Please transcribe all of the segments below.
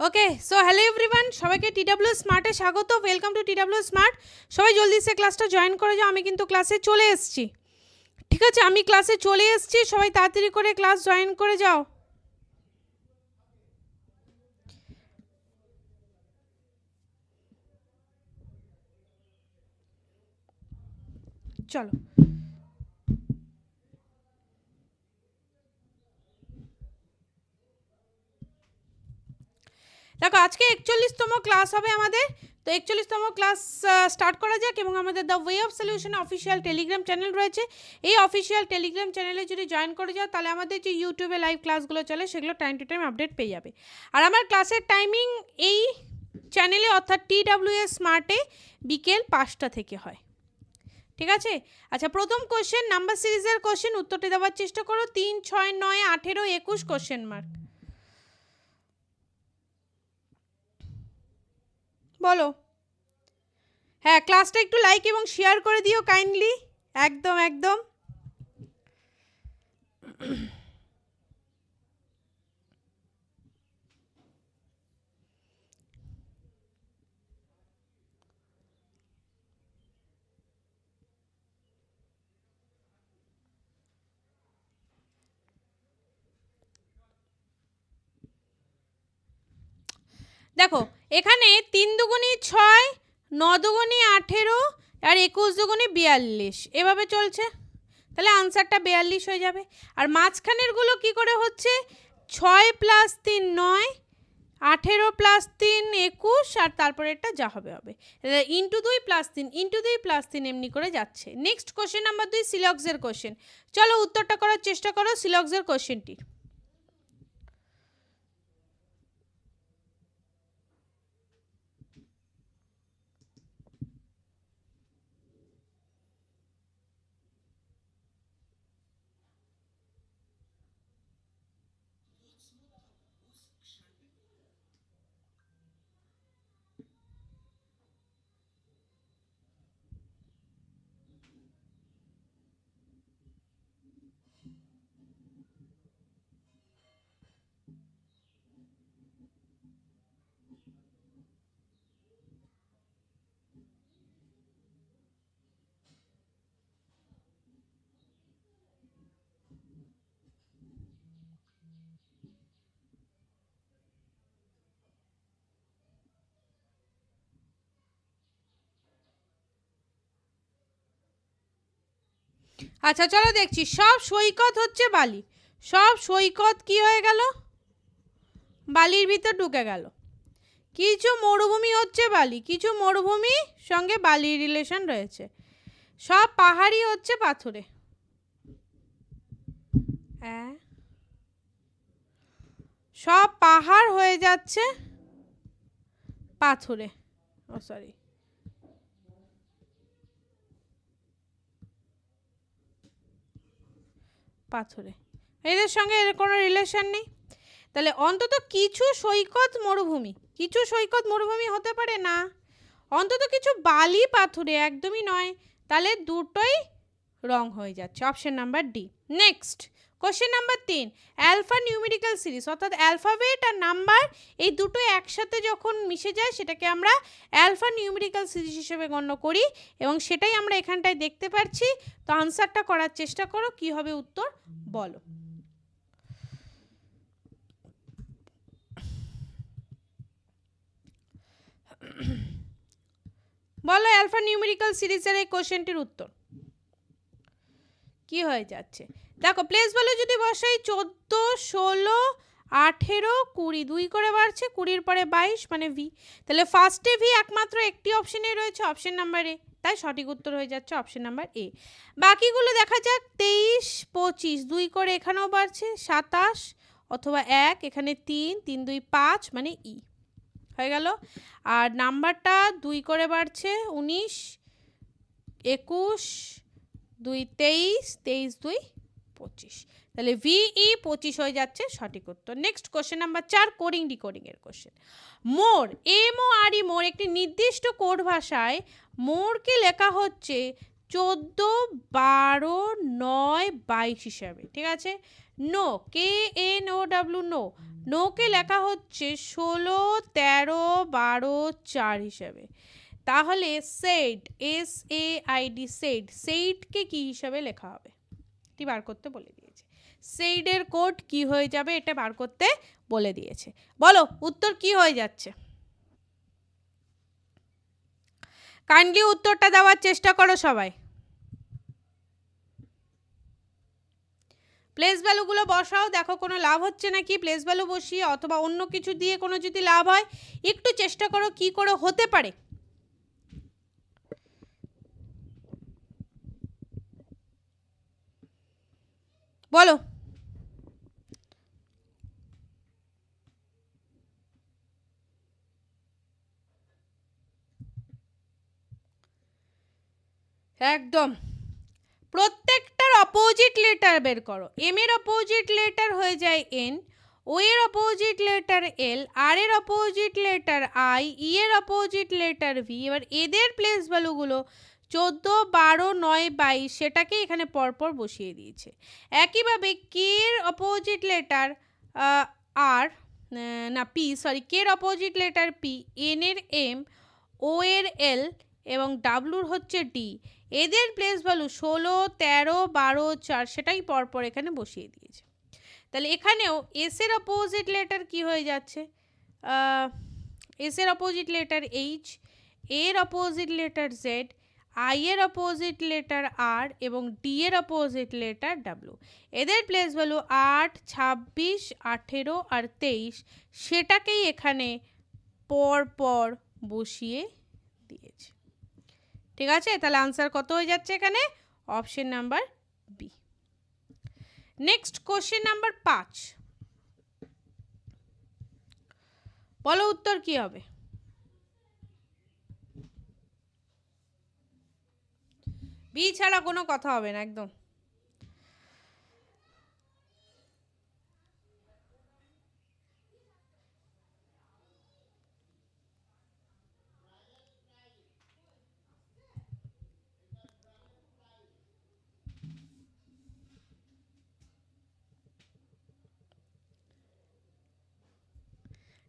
ওকে so hello everyone সবাইকে TW স্মার্টে স্বাগত। ওয়েলকাম টু টিডাব্লিউ স্মার্ট সবাই জলদি সে ক্লাসটা জয়েন করে যাও, আমি কিন্তু ক্লাসে চলে এসেছি। ঠিক আছে, আমি ক্লাসে চলে এসেছি, সবাই তাড়াতাড়ি করে ক্লাস জয়েন করে যাও। চলো। দেখো, আজকে একচল্লিশতম ক্লাস হবে আমাদের। তো একচল্লিশতম ক্লাস স্টার্ট করা যাক এবং আমাদের the way of solution official Telegram channel রয়েছে। এই অফিসিয়াল টেলিগ্রাম চ্যানেলে যদি জয়েন করে যাও, তাহলে আমাদের যে ইউটিউবে লাইভ ক্লাসগুলো চলে, সেগুলো টাইম টু টাইম আপডেট পেয়ে যাবে। আর আমার ক্লাসের টাইমিং এই চ্যানেলে অর্থাৎ টি ডাব্লিউ এস স্মার্টে বিকেল পাঁচটা থেকে হয়। ঠিক আছে? আচ্ছা প্রথম কোশ্চেন নাম্বার সিরিজের কোশ্চেন উত্তরটি দেওয়ার চেষ্টা করো। তিন, ছয়, নয়, আঠেরো, একুশ কোশ্চেন মার্ক বলো। হ্যাঁ ক্লাসটা একটু লাইক এবং শেয়ার করে দিও কাইন্ডলি একদম একদম। দেখো এখানে তিন দুগুনি ছয়, ন দুগুনি আঠেরো আর একুশ দুগুনি বিয়াল্লিশ। এভাবে চলছে। তাহলে আনসারটা বিয়াল্লিশ হয়ে যাবে। আর মাঝখানেরগুলো কি করে হচ্ছে? ছয় প্লাস তিন নয়, আঠেরো প্লাস তিন একুশ, আর তারপরে এটা যা হবে হবে। ইন্টু দুই প্লাস তিন ইন্টু দুই প্লাস তিন এমনি করে যাচ্ছে। নেক্সট কোশ্চেন নাম্বার দুই সিলক্সের কোশ্চেন চলো উত্তরটা করার চেষ্টা করো সিলক্সের কোশ্চেনটির আচ্ছা চলো দেখছি। সব সৈকত হচ্ছে বালি। সব সৈকত কি হয়ে গেল? বালির ভিতর ঢুকে গেল। কিছু মরুভূমি হচ্ছে বালি, কিছু মরুভূমি সঙ্গে বালির রিলেশন রয়েছে। সব পাহাড়ি হচ্ছে পাথরে। হ্যাঁ। সব পাহাড় হয়ে যাচ্ছে পাথরে। ও সরি পাথরে। এদের সঙ্গে এর কোনো রিলেশন নেই। তাহলে অন্তত কিছু সৈকত মরুভূমি। কিছু সৈকত মরুভূমি হতে পারে না। অন্তত কিছু বালি পাথরে একদমই নয়। তাহলে দুটোই রং হয়ে যাচ্ছে। Option number D next question number তিন অ্যালফা নিউমেরিক্যাল সিরিজ অর্থাৎ অ্যালফাবেট আর নাম্বার এই দুটো একসাথে যখন মিশে যায়, সেটাকে আমরা অ্যালফা নিউমেরিক্যাল সিরিজ হিসেবে গণ্য করি এবং সেটাই আমরা এখানটায় দেখতে পাচ্ছি তো আনসারটা করার চেষ্টা করো, কি হবে উত্তর? বলো। বলো অ্যালফা নিউমেরিক্যাল সিরিজের এই কোশ্চেনটির উত্তর। কি হয়ে যাচ্ছে? দেখো প্লেস ভ্যালু যদি বসাই চোদ্দ, ষোলো, আঠেরো, কুড়ি, দুই করে বাড়ছে, কুড়ির পরে বাইশ মানে ভি তাহলে ফার্স্টে ভি একমাত্র একটি অপশনেই রয়েছে অপশন নাম্বার এ তাই সঠিক উত্তর হয়ে যাচ্ছে অপশন নাম্বার এ বাকিগুলো দেখা যাক, তেইশ, পঁচিশ, দুই করে এখানেও বাড়ছে, সাতাশ, অথবা এক, এখানে তিন তিন, দুই, পাঁচ মানে ই হয়ে গেল? আর নাম্বারটা দুই করে বাড়ছে, উনিশ, একুশ, দুই, তেইশ তেইশ, দুই পঁচিশ। তাহলে ভিই পঁচিশ হয়ে যাচ্ছে, সঠিক উত্তর। নেক্সট কোশ্চেন নাম্বার চার কোডিং ডিকোডিং এর question more M O R E more একটি নির্দিষ্ট কোড ভাষায় মোরকে লেখা হচ্ছে চোদ্দ বারো নয় বাইশ হিসাবে, ঠিক আছে? Know K N O W know নোকে লেখা হচ্ছে ষোলো তেরো বারো চার হিসাবে। তাহলে said S A I D said সেইটকে কি হিসাবে লেখা হবে? এটি বার করতে বলে দিয়েছে। সেইডের কোড কি হয়ে যাবে এটা বার করতে বলে দিয়েছে। বলো, উত্তর কি হয়ে যাচ্ছে? কাইন্ডলি উত্তরটা দেওয়ার চেষ্টা করো সবাই। প্লেস ভ্যালুগুলো বসাও, দেখো কোনো লাভ হচ্ছে নাকি প্লেস ভ্যালু বসিয়ে অথবা অন্য কিছু দিয়ে কোনো যদি লাভ হয়, একটু চেষ্টা করো কি করে হতে পারে। বলো। একদম। প্রত্যেকটার অপোজিট লেটার বের করো। এম এর অপোজিট লেটার হয়ে যায় এন ও এর অপোজিট লেটার এল আর এর অপোজিট লেটার আই ই এর অপোজিট লেটার ভি এবার এদের প্লেস ভ্যালুগুলো চোদ্দ, বারো, নয়, বাইশ সেটাকে এখানে পরপর বসিয়ে দিয়েছে। একইভাবে কের অপোজিট লেটার আর না, পি, সরি, কের অপোজিট লেটার পি, এন এর এম, ও এর এল এবং ডাব্লুর হচ্ছে ডি। এদের প্লেস ভ্যালু ষোলো, তেরো, বারো, চার সেটাই পরপর এখানে বসিয়ে দিয়েছে। তাহলে এখানেও এস এর অপোজিট লেটার কি হয়ে যাচ্ছে? এস এর অপোজিট লেটার এইচ এর অপোজিট লেটার জেড আই এর অপোজিট লেটার আর এবং ডি এর অপোজিট লেটার ডাব্লু এদের প্লেস ভ্যালু আট, ছাব্বিশ, আঠেরো আর তেইশ, সেটাকেই এখানে পর পর বসিয়ে দিয়েছে। ঠিক আছে? তাহলে আনসার কত হয়ে যাচ্ছে এখানে? Option number B next question number পাঁচ। বলো উত্তর কি হবে? বি ছাড়া কোনো কথা হবে না একদম।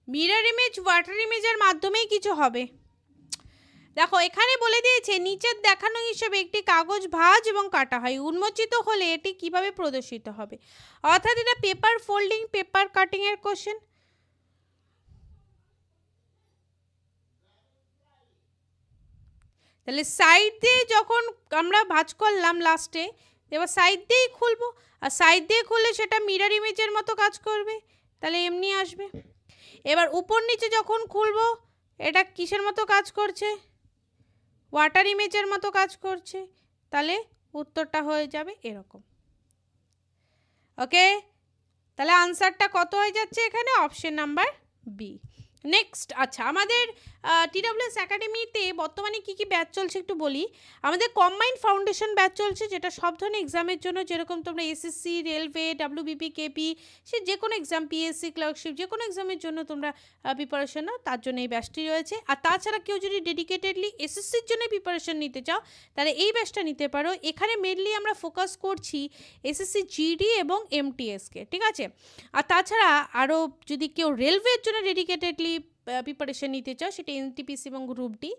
মিরর ইমেজ ওয়াটার ইমেজের মাধ্যমেই কিছু হবে। দেখো, এখানে বলে দিয়েছে, নিচের দেখানো হিসেবে একটি কাগজ, ভাঁজ এবং কাটা হয়। উন্মোচিত হলে এটি কীভাবে প্রদর্শিত হবে? অর্থাৎ এটা পেপার ফোল্ডিং পেপার কাটিং এর কোশ্চেন তাহলে সাইড দিয়ে যখন আমরা ভাঁজ করলাম লাস্টে এবার সাইড দিয়েই খুলবো। আর সাইড দিয়ে খুললে সেটা মিরর ইমেজের মতো কাজ করবে। তাহলে এমনি আসবে। এবার উপর নিচে যখন খুলবো, এটা কিসের মতো কাজ করছে? ওয়াটার ইমেজের মতো কাজ করছে, তাহলে উত্তরটা হয়ে যাবে এরকম। ওকে তাহলে আনসারটা কত হয়ে যাচ্ছে এখানে? অপশন নাম্বার বি নেক্সট আচ্ছা আমাদের টিডাব্লিউএস একাডেমিতে বর্তমানে কী কী ব্যাচ চলছে একটু বলি। আমাদের কম্বাইন্ড ফাউন্ডেশন ব্যাচ চলছে, যেটা সব ধরনের এক্সামের জন্য যেরকম তোমরা এসএসসি, রেলওয়ে ডাব্লিউবিপি কেপি, সে যে কোনো এক্সাম পিএসসি ক্লার্কশিপ, যে কোনো এক্সামের জন্য তোমরা প্রিপারেশন নাও, তার জন্য এই ব্যাচটি রয়েছে। আর তাছাড়া কেউ যদি ডেডিকেটেডলি এসএসসির জন্য প্রিপারেশন নিতে চাও, তাহলে এই ব্যাচটা নিতে পারো। এখানে মেনলি আমরা ফোকাস করছি এসএসসি জিডি এবং এমটিএসকে ঠিক আছে? আর তাছাড়া আরও যদি কেউ রেলওয়ের জন্য ডেডিকেটেডলি প্রিপারেশন নিতে চাও, সেটা এনটিপিসি এবং গ্রুপ ডি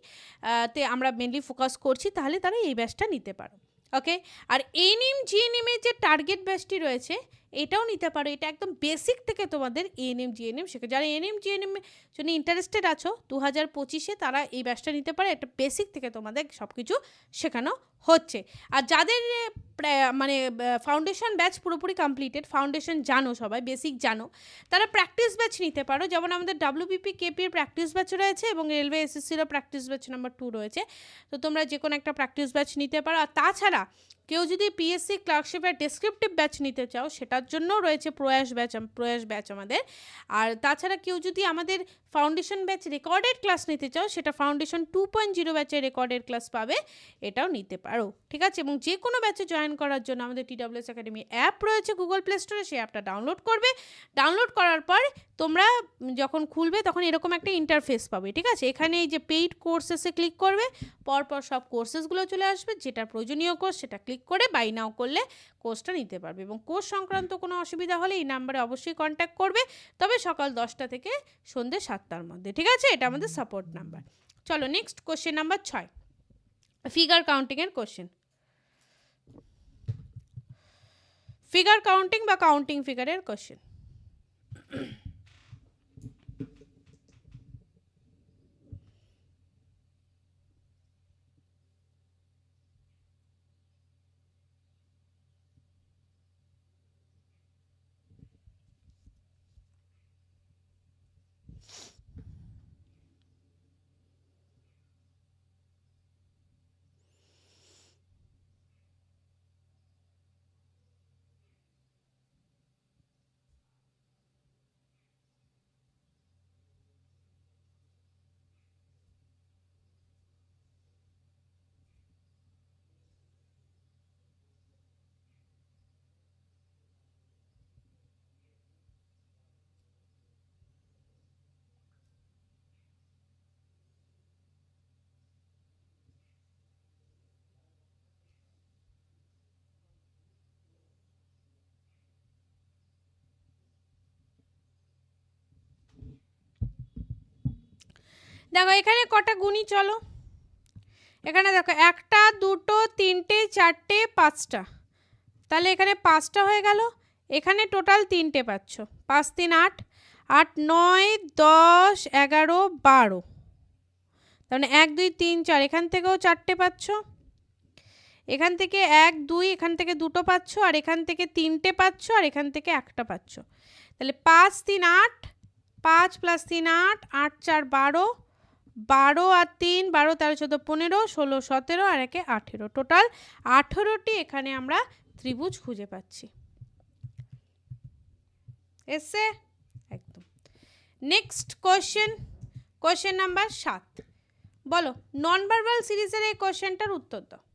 তে আমরা মেনলি ফোকাস করছি, তাহলে তারা এই ব্যাচটা নিতে পারো। ওকে আর এনএম জিএনএমের যে টার্গেট ব্যাচটি রয়েছে এটাও নিতে পারো। এটা একদম বেসিক থেকে তোমাদের এএনএম জিএনএম শেখে। যারা এএনএম জিএনএম জন্য ইন্টারেস্টেড আছো দু হাজার পঁচিশে তারা এই ব্যাচটা নিতে পারে। একটা বেসিক থেকে তোমাদের সব কিছু শেখানো হচ্ছে। আর যাদের মানে ফাউন্ডেশন ব্যাচ পুরোপুরি কমপ্লিটেড ফাউন্ডেশন জানো সবাই বেসিক জানো, তারা প্র্যাকটিস ব্যাচ নিতে পারো। যেমন আমাদের ডাব্লিউবিপি কেপির প্র্যাকটিস ব্যাচ রয়েছে এবং রেলওয়ে এসএসসিরও প্র্যাকটিস ব্যাচ নাম্বার টু রয়েছে। তো তোমরা যে কোনো একটা প্র্যাকটিস ব্যাচ নিতে পারো। আর তাছাড়া কেউ যদি পিএসসি ক্লার্কশিপের ডেসক্রিপটিভ ব্যাচ নিতে চাও, সেটার জন্যও রয়েছে প্রয়াস ব্যাচ প্রয়াস ব্যাচ আমাদের। আর তাছাড়া কেউ যদি আমাদের ফাউন্ডেশন ব্যাচ রেকর্ডেড ক্লাস নিতে চাও, সেটা ফাউন্ডেশন টু পয়েন্ট জিরো ব্যাচের রেকর্ডেড ক্লাস পাবে, এটাও নিতে পারো। ঠিক আছে? এবং যে কোনো ব্যাচে জয়েন করার জন্য আমাদের টিডাব্লিউএস একাডেমি অ্যাপ রয়েছে গুগল প্লে স্টোরে সেই অ্যাপটা ডাউনলোড করবে। ডাউনলোড করার পর তোমরা যখন খুলবে, তখন এরকম একটা ইন্টারফেস পাবে। ঠিক আছে? এখানে এই যে পেইড কোর্সেসে ক্লিক করবে, পরপর সব কোর্সেসগুলো চলে আসবে। যেটা প্রয়োজনীয় কোর্স সেটা ক্লিক করে বাই নাও করলে কোর্সটা নিতে পারবে এবং কোর্স সংক্রান্ত কোনো অসুবিধা হলে এই নাম্বারে অবশ্যই কন্ট্যাক্ট করবে। তবে সকাল দশটা থেকে সন্ধ্যে সাতটার মধ্যে, ঠিক আছে? এটা আমাদের সাপোর্ট নাম্বার চলো নেক্সট কোশ্চেন নাম্বার ছয়। ফিগার কাউন্টিংয়ের কোশ্চেন ফিগার কাউন্টিং বা কাউন্টিং ফিগারের কোশ্চেন দেখো, এখানে কটা গুণী চলো। এখানে দেখো, একটা, দুটো, তিনটে, চারটে, পাঁচটা। তাহলে এখানে পাঁচটা হয়ে গেল। এখানে টোটাল তিনটে পাচ্ছ। পাঁচ, তিন, আট। আট, নয়, দশ, এগারো, বারো। তাহলে এক, দুই, তিন, চার। এখান থেকেও চারটে পাচ্ছ। এখান থেকে এক, দুই, এখান থেকে দুটো পাচ্ছ, আর এখান থেকে তিনটে পাচ্ছ, আর এখান থেকে একটা পাচ্ছ। তাহলে পাঁচ, তিন, আট, পাঁচ প্লাস তিন, আট আট, চার, বারো বারো আর তিন, বারো, তেরো, চোদ্দ, পনেরো, ষোলো, সতেরো আর একে আঠেরো। টোটাল আঠেরোটি এখানে আমরা ত্রিভুজ খুঁজে পাচ্ছি। এসে একদম। নেক্সট কোয়েশ্চেন কোয়েশ্চেন নাম্বার সাত। বলো নন ভার্বাল সিরিজের এই কোয়েশ্চেনটার উত্তর দাও।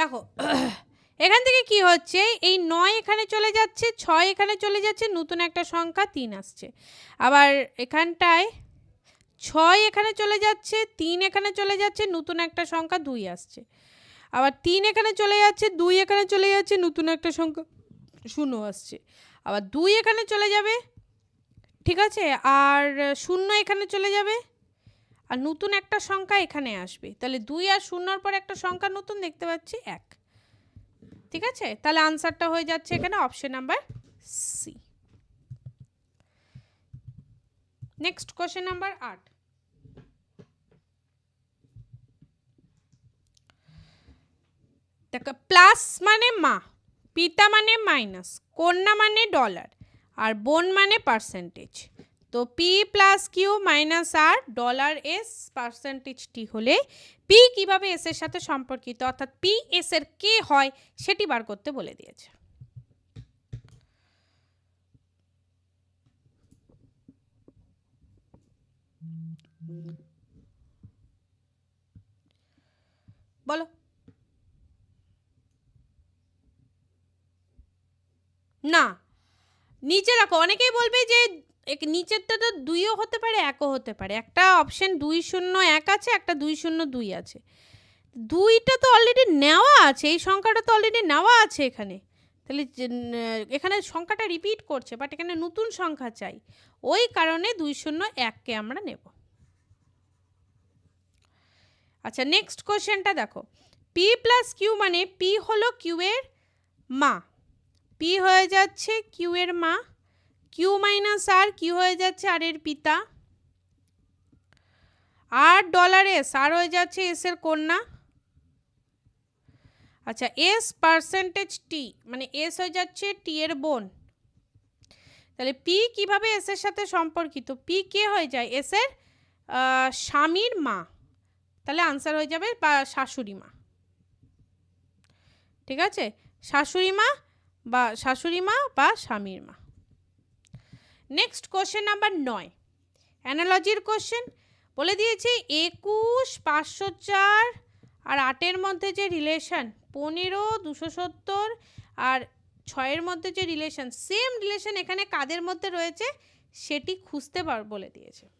দেখো, এখান থেকে কি হচ্ছে? এই নয় এখানে চলে যাচ্ছে, ছয় এখানে চলে যাচ্ছে, নতুন একটা সংখ্যা তিন আসছে। আবার এখানটায় ছয় এখানে চলে যাচ্ছে, তিন এখানে চলে যাচ্ছে, নতুন একটা সংখ্যা দুই আসছে। আবার তিন এখানে চলে যাচ্ছে, দুই এখানে চলে যাচ্ছে, নতুন একটা সংখ্যা শূন্য আসছে। আবার দুই এখানে চলে যাবে, ঠিক আছে? আর শূন্য এখানে চলে যাবে আর নতুন একটা সংখ্যা এখানে আসবে। তাহলে দুই আর শূন্যর পর একটা সংখ্যা নতুন দেখতে পাচ্ছি, এক। ঠিক আছে? তাহলে আনসারটা হয়ে যাচ্ছে এখানে option number C next question number আট। দেখো প্লাস মানে মা, পিতা মানে মাইনাস কন্যা মানে ডলার আর বোন মানে পার্সেন্টেজ তো P plus Q minus R dollar S পার্সেন্টেজটি হলে পি কীভাবে এস এর সাথে সম্পর্কিত? অর্থাৎ পি এস এর কে হয় সেটি বার করতে বলে দিয়েছে। বলো। না। নিচে রাখো। অনেকেই বলবে যে এক- নিচেরটা তো দুইও হতে পারে, একও হতে পারে। একটা অপশন দুই শূন্য এক আছে, একটা দুই শূন্য দুই আছে। দুইটা তো অলরেডি নেওয়া আছে, এই সংখ্যাটা তো অলরেডি নেওয়া আছে এখানে। তাহলে এখানে সংখ্যাটা রিপিট করছে বাট এখানে নতুন সংখ্যা চাই। ওই কারণে দুই শূন্য এককে আমরা নেব। আচ্ছা নেক্সট কোশ্চেনটা দেখো। পি প্লাস কিউ মানে পি হলো কিউ এর মা। পি হয়ে যাচ্ছে কিউ এর মা। কিউ মাইনাস আর কিউ হয়ে যাচ্ছে আর এর পিতা। আর ডলার এস আর হয়ে যাচ্ছে এস এর কন্যা। আচ্ছা এস পার্সেন্টেজ টি মানে এস হয়ে যাচ্ছে টি এর বোন। তাহলে পি কীভাবে এস এর সাথে সম্পর্কিত? পি কে হয়ে যায় এস এর স্বামীর মা। তাহলে আনসার হয়ে যাবে বা শাশুড়ি মা। ঠিক আছে? শাশুড়ি মা বা, শাশুড়ি মা বা স্বামীর মা। নেক্সট কোশ্চেন নাম্বার নয়। অ্যানালজির কোশ্চেন বলে দিয়েছে একুশ, পাঁচশো চার আর আটের মধ্যে যে রিলেশন পনেরো, দুশো সত্তর আর ছয়ের মধ্যে যে রিলেশন সেম রিলেশন এখানে কাদের মধ্যে রয়েছে? সেটি খুঁজতে পার, বলে দিয়েছে।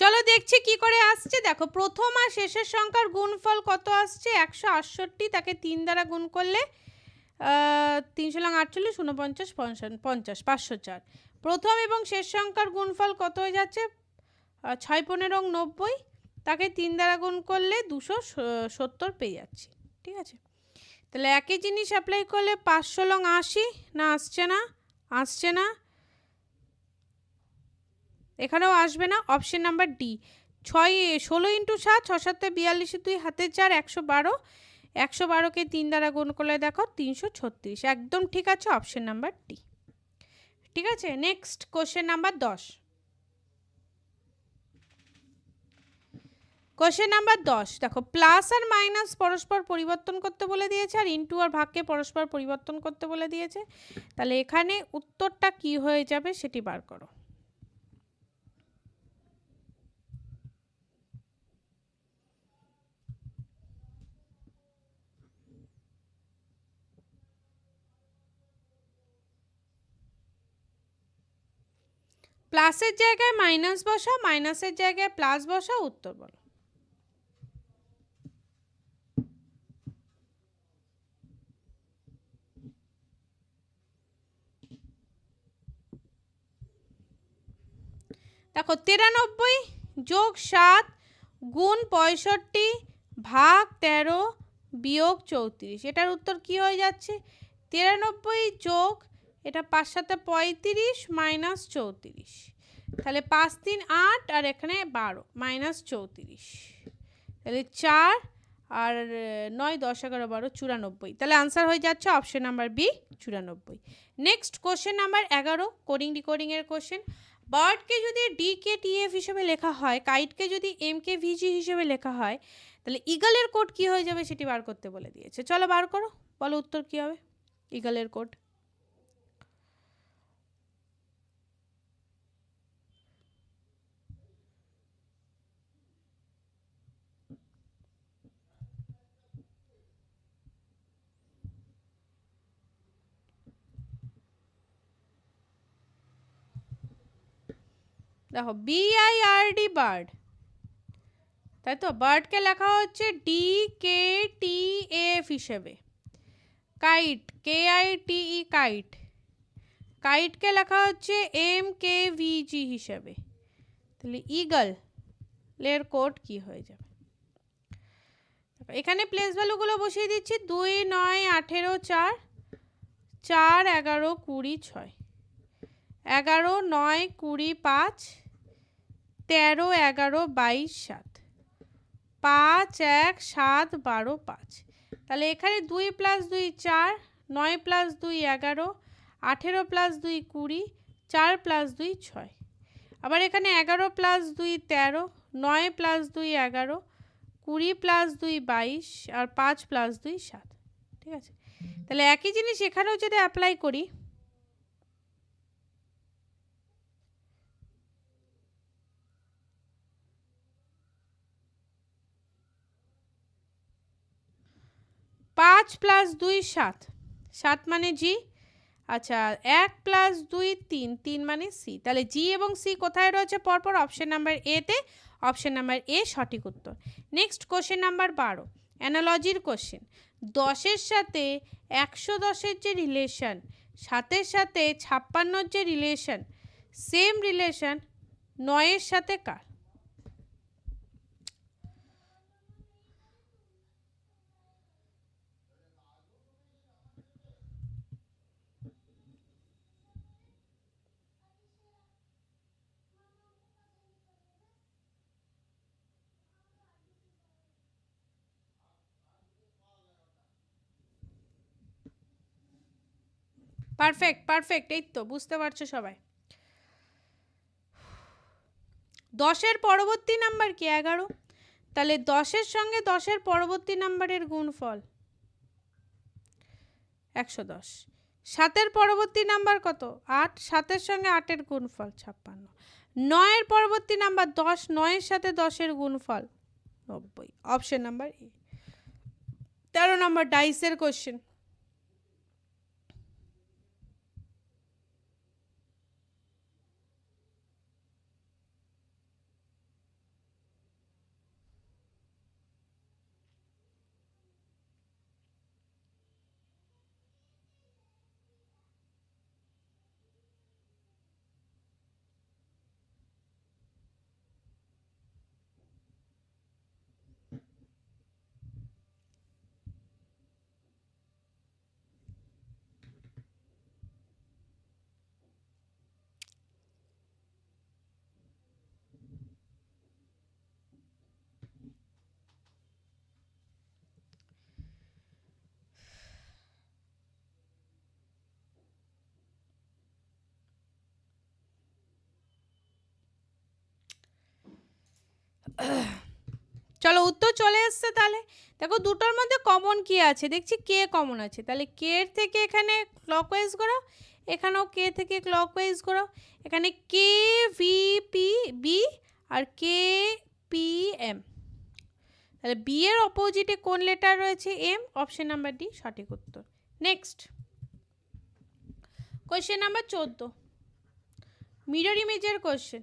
চলো দেখছি কি করে আসছে। দেখো, প্রথম আর শেষের সংখ্যার গুণফল কত আসছে? একশো আটষট্টি, তাকে তিন দ্বারা গুণ করলে তিনশো লং আটচল্লিশ উনপঞ্চাশ পঞ্চাশ পাঁচশো চার। প্রথম এবং শেষ সংখ্যার গুণফল কত হয়ে যাচ্ছে? ছয় পনেরো, নব্বই, তাকে তিন দ্বারা গুণ করলে দুশো সত্তর পেয়ে যাচ্ছি। ঠিক আছে? তাহলে একই জিনিস অ্যাপ্লাই করলে পাঁচশো লং আশি? না, আসছে না আসছে না। এখানেও আসবে না অপশন নাম্বার ডি ছয়, ষোলো ইন্টু সাত, ছ সাতে বিয়াল্লিশে, দুই হাতে চার, একশো বারো। একশো বারোকে তিন দ্বারা গুণ করলে দেখো তিনশো ছত্রিশ। একদম ঠিক আছে অপশন নাম্বার ডি ঠিক আছে নেক্সট কোশ্চেন নাম্বার দশ। কোশ্চেন নাম্বার দশ, দেখো প্লাস আর মাইনাস পরস্পর পরিবর্তন করতে বলে দিয়েছে আর ইন্টু আর ভাগকে পরস্পর পরিবর্তন করতে বলে দিয়েছে। তাহলে এখানে উত্তরটা কি হয়ে যাবে সেটি বার করো। প্লাসের জায়গায় মাইনাস বসাও, মাইনাসের জায়গায় প্লাস বসাও, উত্তর বলো। দেখো, তিরানব্বই যোগ সাত গুণ পঁয়ষট্টি ভাগ তেরো বিয়োগ চৌত্রিশ। এটার উত্তর কি হয়ে যাচ্ছে? তিরানব্বই যোগ এটা পাঁচ সাথে পঁয়ত্রিশ মাইনাস চৌত্রিশ। তাহলে পাঁচ তিন আট আর এখানে বারো, মাইনাস চৌত্রিশ। তাহলে চার আর নয় দশ এগারো বারো চুরানব্বই। তাহলে আনসার হয়ে যাচ্ছে অপশন নাম্বার বি চুরানব্বই। নেক্সট কোশ্চেন নাম্বার এগারো কোডিং ডিকোডিংয়ের কোশ্চেন বার্ডকে যদি ডি কে টিএফ হিসেবে লেখা হয় কাইটকে যদি এম কে ভিজি হিসেবে লেখা হয়, তাহলে ইগলের কোড কি হয়ে যাবে সেটি বার করতে বলে দিয়েছে। চলো বার করো, বলো উত্তর কি হবে? ইগলের কোড দেখো বিআইআরডি বার্ড তাই তো? বার্ডকে লেখা হচ্ছে ডি কে টি এফ হিসেবে। Kite K I T E kite কাইটকে লেখা হচ্ছে এম কে ভিজি হিসেবে। তাহলে ইগল লের কোড কি হয়ে যাবে? এখানে প্লেস ভ্যালুগুলো বসিয়ে দিচ্ছি, দুই, নয়, আঠেরো, চার চার, এগারো, কুড়ি, ছয়। এগারো, নয়, কুড়ি, পাঁচ, তেরো, এগারো, বাইশ, সাত। পাঁচ, এক, সাত, বারো, পাঁচ। তাহলে এখানে দুই প্লাস দুই চার, নয় প্লাস দুই এগারো, আঠেরো প্লাস দুই কুড়ি, চার প্লাস দুই ছয়। আবার এখানে এগারো প্লাস দুই তেরো, নয় প্লাস দুই এগারো, কুড়ি প্লাস দুই বাইশ, আর পাঁচ প্লাস দুই সাত। ঠিক আছে? তাহলে একই জিনিস এখানেও যদি অ্যাপ্লাই করি পাঁচ প্লাস দুই সাত। সাত মানে জি? আচ্ছা এক প্লাস দুই তিন তিন মানে সি। তাহলে জি এবং সি কোথায় রয়েছে? পরপর অপশন নাম্বার এতে অপশন নাম্বার এ সঠিক উত্তর। নেক্সট কোশ্চেন নাম্বার বারো, অ্যানালজির কোশ্চেন। দশের সাথে একশো দশের যে রিলেশন, সাতের সাথে ছাপ্পান্নর যে রিলেশন, সেম রিলেশন নয়ের সাথে কার? পারফেক্ট পারফেক্ট এই তো, বুঝতে পারছ সবাই। দশের পরবর্তী নাম্বার কি, এগারো? তাহলে দশের সঙ্গে দশের পরবর্তী নাম্বারের গুণফল একশো দশ। সাতের পরবর্তী নাম্বার কত? আট। সাতের সঙ্গে আটের গুণফল ছাপ্পান্ন। নয়ের পরবর্তী নাম্বার দশ। নয়ের সাথে দশের গুণফল নব্বই। অপশন নাম্বার এ তেরো নম্বর ডাইসের কোশ্চেন চলো উত্তর চলে এসছে তাহলে। দেখো, দুটোর মধ্যে কমন কি আছে। দেখছি কে কমন আছে। তাহলে কে থেকে এখানে ক্লকওয়াইজ ঘোরাও, এখানেও কে থেকে ক্লকওয়াইজ ঘোরাও। এখানে K V P B R K P M তাহলে বি এর অপোজিটে কোন লেটার রয়েছে? এম অপশন নাম্বার ডি সঠিক উত্তর। নেক্সট কোয়েশ্চেন নাম্বার চোদ্দ। মিরর ইমেজের কোয়েশ্চেন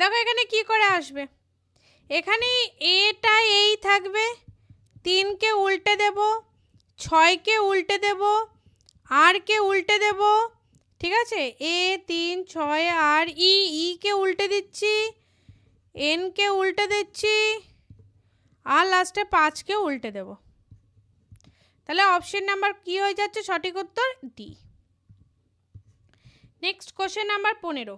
দেখো এখানে কি করে আসবে? এখানে এটা এই থাকবে তিনকে উল্টে দেব ছয়কে উল্টে দেব আরকে উল্টে দেব, ঠিক আছে? এ তিন, ছয়, আর ই ইকে উল্টে দিচ্ছি এনকে উল্টে দিচ্ছি, আর লাস্টে পাঁচকে উল্টে দেব। তাহলে অপশন নাম্বার কি হয়ে যাচ্ছে? সঠিক উত্তর ডি নেক্সট কোশ্চেন নাম্বার পনেরো।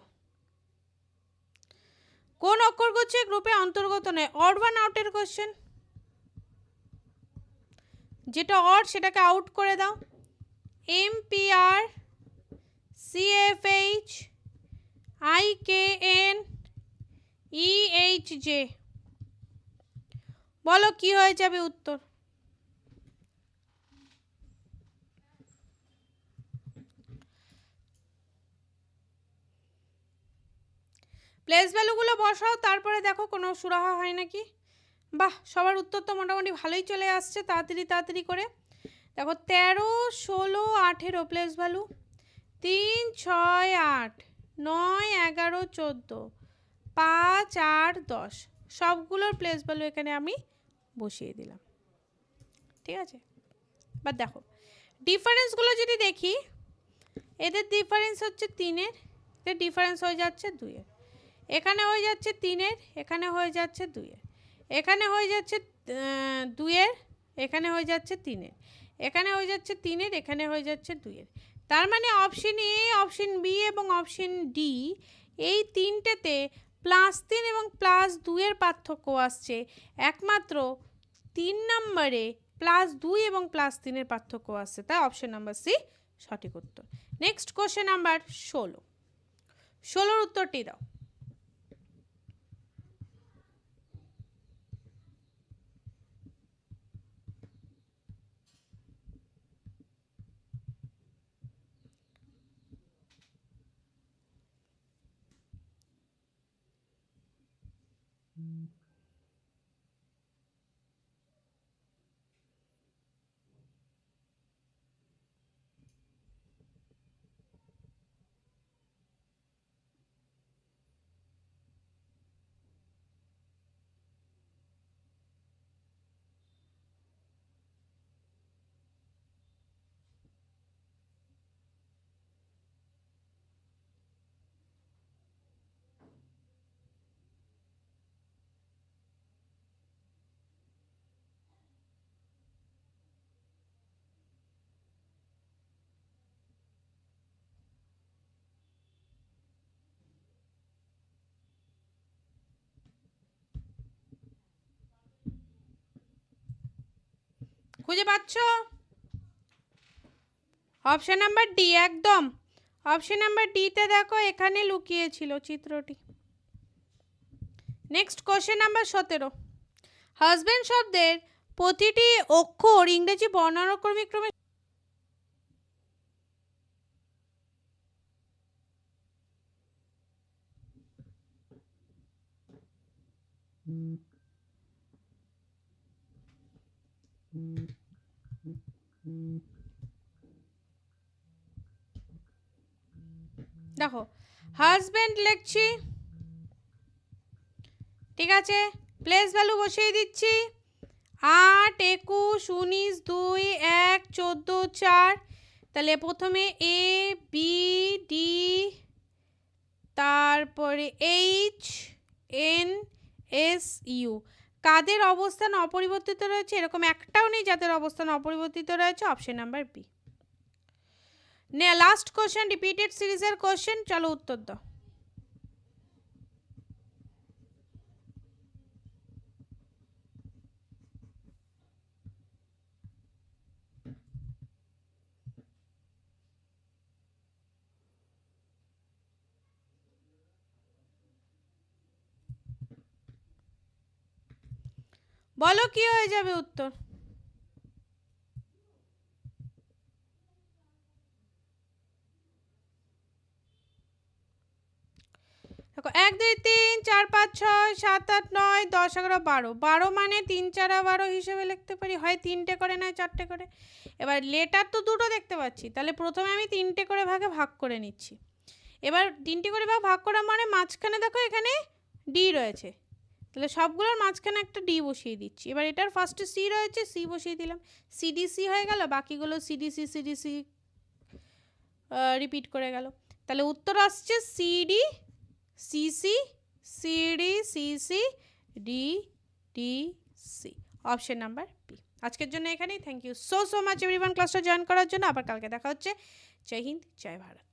কোন অক্ষরগুচ্ছ গ্রুপে অন্তর্গত নয়? অড ওয়ান আউটের কোশ্চেন যেটা অড সেটাকে আউট করে দাও। M P R C F H I K N E H J বলো কি হয়ে যাবে উত্তর? প্লেস ভ্যালুগুলো বসাও, তারপরে দেখো কোনো সুরাহা হয় নাকি? বাহ, সবার উত্তর তো মোটামুটি ভালোই চলে আসছে, তাড়াতাড়ি তাড়াতাড়ি করে। দেখো, তেরো, ষোলো, আঠেরো প্লেস ভ্যালু তিন, ছয়, আট, নয়, এগারো, চোদ্দ, পাঁচ, আট, দশ, সবগুলোর প্লেস ভ্যালু এখানে আমি বসিয়ে দিলাম। ঠিক আছে? বা দেখো ডিফারেন্সগুলো যদি দেখি, এদের ডিফারেন্স হচ্ছে তিনের, এদের ডিফারেন্স হয়ে যাচ্ছে দুইয়ের। এখানে হয়ে যাচ্ছে তিনের, এখানে হয়ে যাচ্ছে দুইয়ের। এখানে হয়ে যাচ্ছে দুইয়ের, এখানে হয়ে যাচ্ছে তিনের। এখানে হয়ে যাচ্ছে তিনের, এখানে হয়ে যাচ্ছে দুইয়ের। তার মানে অপশন এ অপশন বি এবং অপশন ডি এই তিনটেতে প্লাস তিন এবং প্লাস দুইয়ের পার্থক্য আসছে। একমাত্র তিন নম্বরে প্লাস দুই এবং প্লাস তিনের পার্থক্য আসছে। তাই অপশন নাম্বার সি সঠিক উত্তর। নেক্সট কোশ্চেন নাম্বার ষোলো। ষোলোর উত্তরটি দাও। খুঁজে পাচ্ছ অপশন নাম্বার ডি একদম। অপশন নাম্বার ডিতে দেখো, এখানে লুকিয়েছিল চিত্রটি। নেক্সট কোশ্চেন নাম্বার সতেরো। হাজব্যান্ড শব্দের প্রতিটি অক্ষর ইংরেজি বর্ণানুক্রমিক ক্রমে দেখো হাজব্যান্ড লিখছি, ঠিক আছে? প্লেস ভ্যালু বসিয়ে দিচ্ছি। আট, একুশ, উনিশ, দুই, এক, চোদ্দ, চার। তাহলে প্রথমে এ বি ডি তারপরে এইচ এন এস ইউ কাদের অবস্থান অপরিবর্তিত রয়েছে? এরকম একটাও নেই যাদের অবস্থান অপরিবর্তিত রয়েছে। অপশন নাম্বার বি নে লাস্ট কোশ্চেন রিপিটেড সিরিজের কোশ্চেন চলো উত্তর দাও। বলো কি হয়ে যাবে উত্তর? দেখো, এক, দুই, তিন, চার, পাঁচ, ছয়, সাত, আট, নয়, দশ, এগারো, বারো। বারো মানে তিন, চারা, বারো হিসেবে লিখতে পারি। হয় তিনটে করে নয়, চারটে করে। এবার লেটার তো দুটো দেখতে পাচ্ছি। তাহলে প্রথমে আমি তিনটে করে ভাগে ভাগ করে নিচ্ছি। এবার তিনটে করে ভাগ ভাগ করা মানে মাঝখানে দেখো এখানে ডি রয়েছে। তাহলে সবগুলোর মাঝখানে একটা ডি বসিয়ে দিচ্ছি। এবার এটার ফার্স্টে সি রয়েছে সি বসিয়ে দিলাম। সিডিসি হয়ে গেল, বাকিগুলো সিডিসি সিডিসি রিপিট করে গেল। তাহলে উত্তর আসছে C D C C C D C C D D C option number B আজকের জন্য এখানেই। Thank you so so much everyone ক্লাসটা জয়েন করার জন্য। আবার কালকে দেখা হচ্ছে। জয় হিন্দ, জয় ভারত।